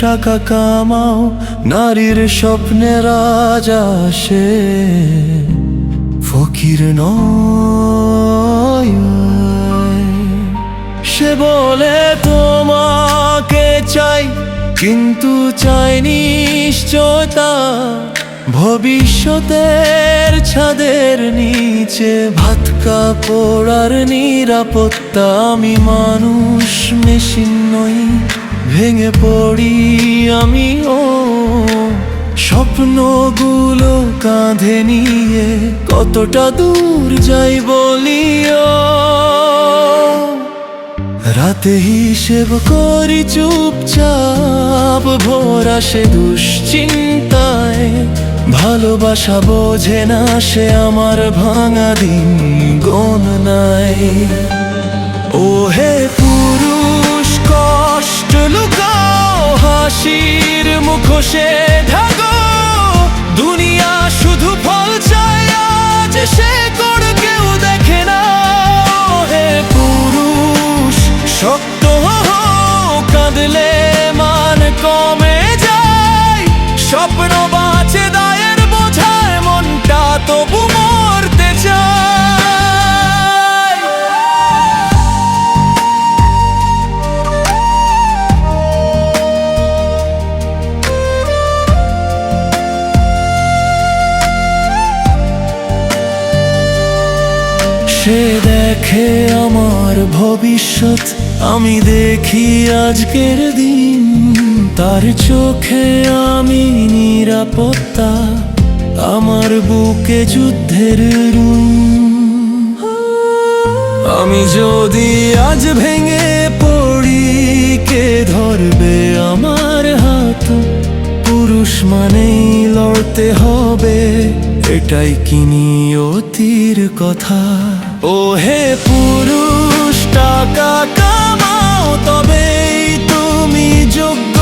টাকা কামাও, নারীর স্বপ্নে রাজা সে। ফকির নয়। সে বলে, তোমাকে চাই, কিন্তু চাই নিশ্চয়তা। ভবিষ্যতের ছাদের নিচে ভাত কাপড়ার নিরাপত্তা। আমি মানুষ, মেশিন নই। ভেঙে পড়ি আমি ও স্বপ্নগুলো কাঁধে নিয়ে কতটা দূর যাই বলিও। রাতে হিসেব করি চুপচাপ, ভোর আসে দুশ্চিন্তায়। ভালোবাসা বোঝে না সে আমার ভাঙা দিন গণ নাই ও হে হাসির মুখোশে ঢাকো। দুনিয়া শুধু ফল চায়, আজ সে কোন কেউ দেখে না। হে পুরুষ, শক্ত কাঁদলে মান কমে যায়। স্বপ্ন বাঁচে দায়ের সে দেখে আমার ভবিষ্যৎ, আমি দেখি আজকের দিন। তার চোখে আমি নিরাপত্তা, আমার বুকে যুদ্ধের রুম। আমি যদি আজ ভেঙে পড়ি, কে ধরবে আমার হাত? পুরুষ মানেই লড়তে হবে, এটাই কি নিয়তির কথা? ও হে পুরুষ, টাকা কামাও তবে তুমি যোগ্য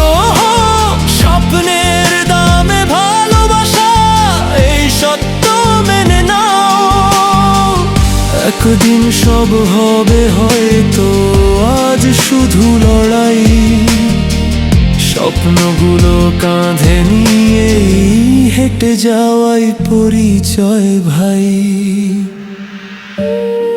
স্বপ্নের দামে ভালোবাসা, এই সত্য মেনে নাও। একদিন সব হবে হয়তো, আজ শুধু লড়াই। স্বপ্নগুলো কাঁধে নিয়েই হেঁটে যাওয়াই পরিচয় ভাই। Música